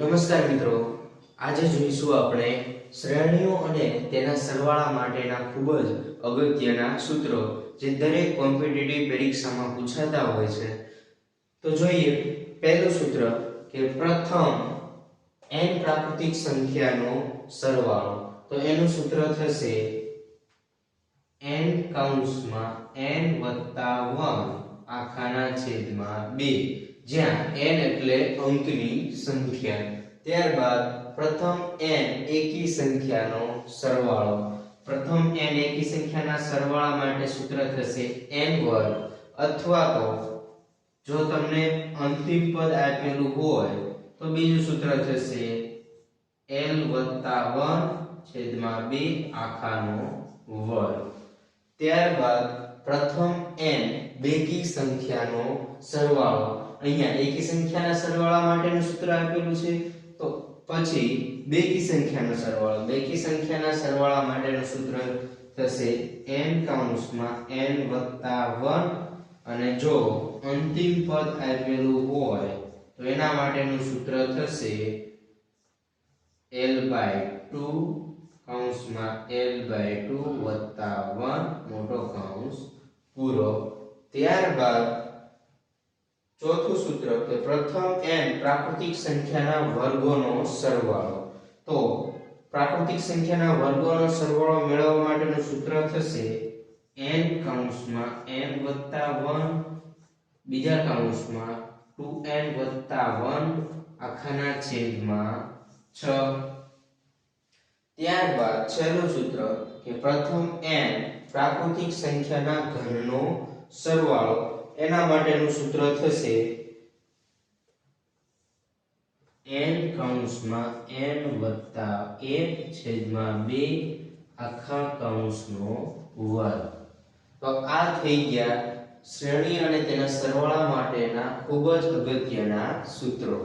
નમસ્કાર મિત્રો. આજે જોઈશું આપણે શ્રેણીઓ અને તેના સરવાળા માટેના ખૂબ જ અગત્યના સૂત્રો જે દરેક કોમ્પિટિટિવ પરીક્ષામાં પૂછાતા હોય છે. તો જોઈએ, પહેલું સૂત્ર કે પ્રથમ n પ્રાકૃતિક સંખ્યાનો સરવાળો. તો એનું સૂત્ર થશે n કૌંસમાં n 1 આખાના છેદમાં 2 જ્યાં n એટલે અંકની સંખ્યા. ત્યારબાદ પ્રથમ n એકી સંખ્યાનો સરવાળો. પ્રથમ n એકી સંખ્યાના સરવાળા માટે સૂત્ર થશે n વર્ગ. અથવા તો જો તમને અંતિમ પદ આપેલું હોય, તો બીજું સૂત્ર થશે l 1 છેદમાં 2 આખાનો વર્ગ. ત્યારબાદ પ્રથમ n બેકી સંખ્યાનો સરવાળો. અહીંયા એકી સંખ્યાના સરવાળા માટેનું સૂત્ર આપેલું છે. તો પછી બેકી સંખ્યાનો સરવાળો, બેકી સંખ્યાના સરવાળા માટેનું સૂત્ર થશે n કૌંસમાં n 1 અને જો અંતિમ પદ આપેલું હોય, તો એના માટેનું સૂત્ર થશે l 2 કૌંસમાં l 2 વત્તા 1 મોટો કૌંસ પૂરો. ત્યારબાદ ચોથું સૂત્ર કે પ્રથમ n પ્રાકૃતિક સંખ્યાના વર્ગોનો સરવાળો. તો પ્રાકૃતિક સંખ્યાના વર્ગોનો સરવાળો મેળવવા માટેનું સૂત્ર થશે n કૌંસમાં n 1 બીજા કૌંસમાં 2n 1 આખાના છેદમાં 6 ત્યારબાદ છેલ્લું સૂત્ર કે પ્રથમ n પ્રાકૃતિક સંખ્યાના ઘનનો સરવાળો. એના માટેનું સૂત્ર થશે n કૌંસમાં n 1 છેદમાં 2 આખા કૌંસનો વર્ગ. તો આ થઈ ગયા શ્રેણી અને તેના સરવાળા માટેના ખૂબ જ અગત્યના સૂત્રો.